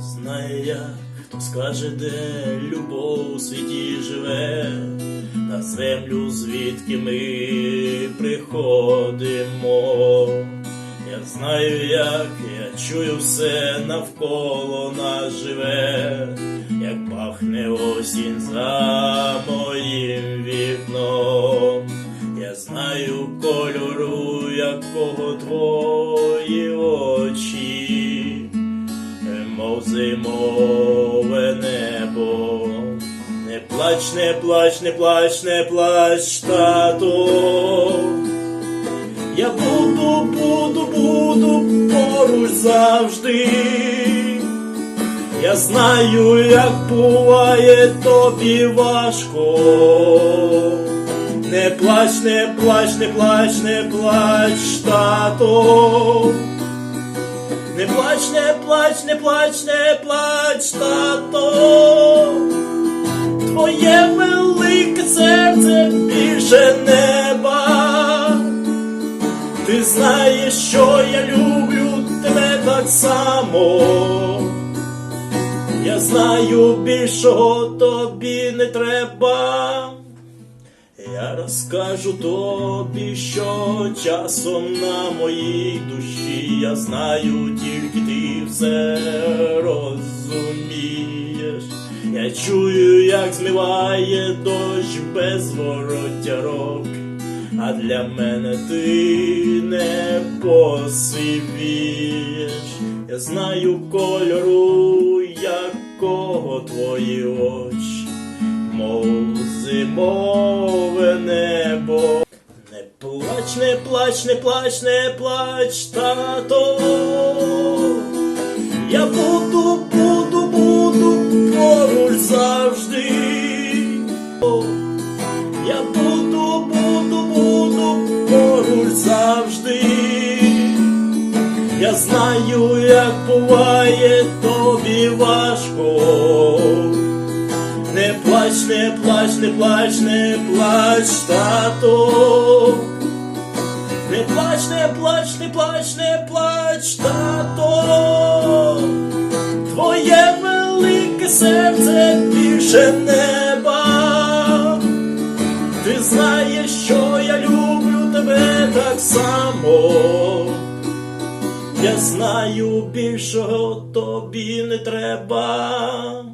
знає як, хто скаже, де любов у світі живе, на землю, звідки ми приходимо. Я знаю, як я чую все навколо нас живе, як пахне осінь за моїм вікном. Я знаю кольору, якого твої очі, мов зимове небо. Не плач, не плач, не плач, не плач, тато. Я буду, буду, буду поруч завжди. Я знаю, як буває тобі важко. Не плач, не плач, не плач, не плач, тато. Плач, не плач, не плач, тато. Твоє велике серце більше неба. Ти знаєш, що я люблю тебе так само. Я знаю, більшого тобі не треба. Я розкажу тобі, що часом на моїй душі я знаю, тільки ти все розумієш. Я чую, як змиває дощ без вороттярок, а для мене ти не посивієш. Я знаю кольору, якого твої очі мов плач, не плач, не плач, не плач, тато. Я буду, буду, буду поруч завжди. Я буду, буду, буду поруч завжди. Я знаю, як буває тобі важко. Не плач, не плач, не плач, не плач, тато. Не плач, не плач, не плач, тато. Твоє велике серце більше неба. Ти знаєш, що я люблю тебе так само. Я знаю, більшого тобі не треба.